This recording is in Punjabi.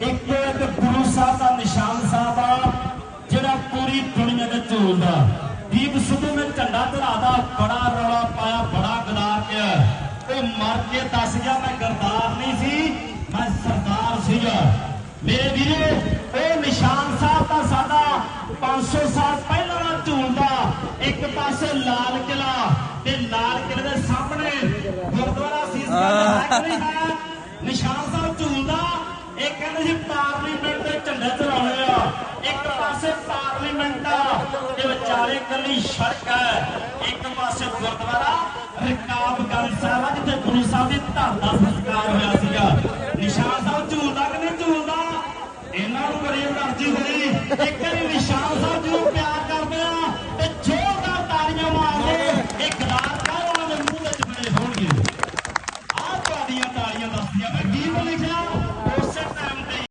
ਇੱਕ ਗੁਰੂ ਸਾਹਿਬ ਦਾ ਨਿਸ਼ਾਨ ਸਾਹਿਬ ਆ ਜਿਹੜਾ ਪੂਰੀ ਦੁਨੀਆ ਦੇ ਝੂਲਦਾ ਦੀਪ ਸਿੱਧੂ ਨੇ ਝੰਡਾ ਚੜਾਦਾ ਬੜਾ ਰੌਲਾ ਪਾਇਆ ਬੜਾ ਗਲਾ ਪਿਆ ਉਹ ਮਰ ਕੇ ਦੱਸ ਗਿਆ ਮੈਂ ਗਰਦਾਰ ਨਹੀਂ ਸੀ ਮੈਂ ਸਰਦਾਰ ਸੀਗਾ। ਮੇਰੇ ਵੀਰੇ ਉਹ ਨਿਸ਼ਾਨ ਸਾਹਿਬ ਦਾ ਸਾਡਾ 500 ਸਾਲ ਪਹਿਲਾਂ ਦਾ ਝੂਲਦਾ ਇੱਕ ਪਾਸੇ ਲਾਲ ਕਿਲਾ ਤੇ ਲਾਲ ਕਿਲੇ ਦੇ ਸਾਹਮਣੇ ਗੁਰਦੁਆਰਾ ਸੀਸ ਨਹੀਂ ਹੈ ਨਿਸ਼ਾਨ ਸਾਹਿਬ ਇਹ ਕਹਿੰਦੇ ਜੀ ਪਾਰਲੀਮੈਂਟ ਦੇ ਝੰਡੇ ਚੜਾਉਣੇ ਆ। ਇੱਕ ਪਾਸੇ ਪਾਰਲੀਮੈਂਟ ਆ ਤੇ ਵਿਚਾਰੇ ਕੱਲੀ ਸੜਕ ਹੈ ਇੱਕ ਪਾਸੇ ਗੁਰਦੁਆਰਾ ਰਕਾਬਗੰਜ ਸਾਹਿਬ ਆ, ਜਿੱਥੇ ਗੁਰੂ ਸਾਹਿਬ ਦੀ ਧੰਨ ਦਾ ਸੰਸਕਾਰ ਹੋਇਆ ਸੀਗਾ। ਨਿਸ਼ਾਨ ਸਾਹਿਬ ਝੂਲਦਾ ਕਿ ਨਹੀਂ ਝੂਲਦਾ? ਇਹਨਾਂ ਨੂੰ ਕਰੀਏ ਅਰਜੀ ਹੋਈ। ਇੱਕ ਵਾਰੀ ਨਿਸ਼ਾਨ ਸਾਹਿਬ ਜੀ ਨੂੰ ਪਿਆਰ ਕਰਦੇ ਆ ਤੇ ਜ਼ੋਰਦਾਰ ਤਾੜੀਆਂ ਮਾਰਦੇ ਇਹ ਗਲਾਸ ਸਾਹਿਬ ਉਹਨਾਂ ਦੇ ਮੂੰਹ ਵਿੱਚ ਬਣੇ ਹੋਣਗੇ। ਆਹ ਤੁਹਾਡੀਆਂ ਤਾੜੀਆਂ ਦੱਸਦੀਆਂ ਮੈਂ ਕੀ ਲਿਖਿਆ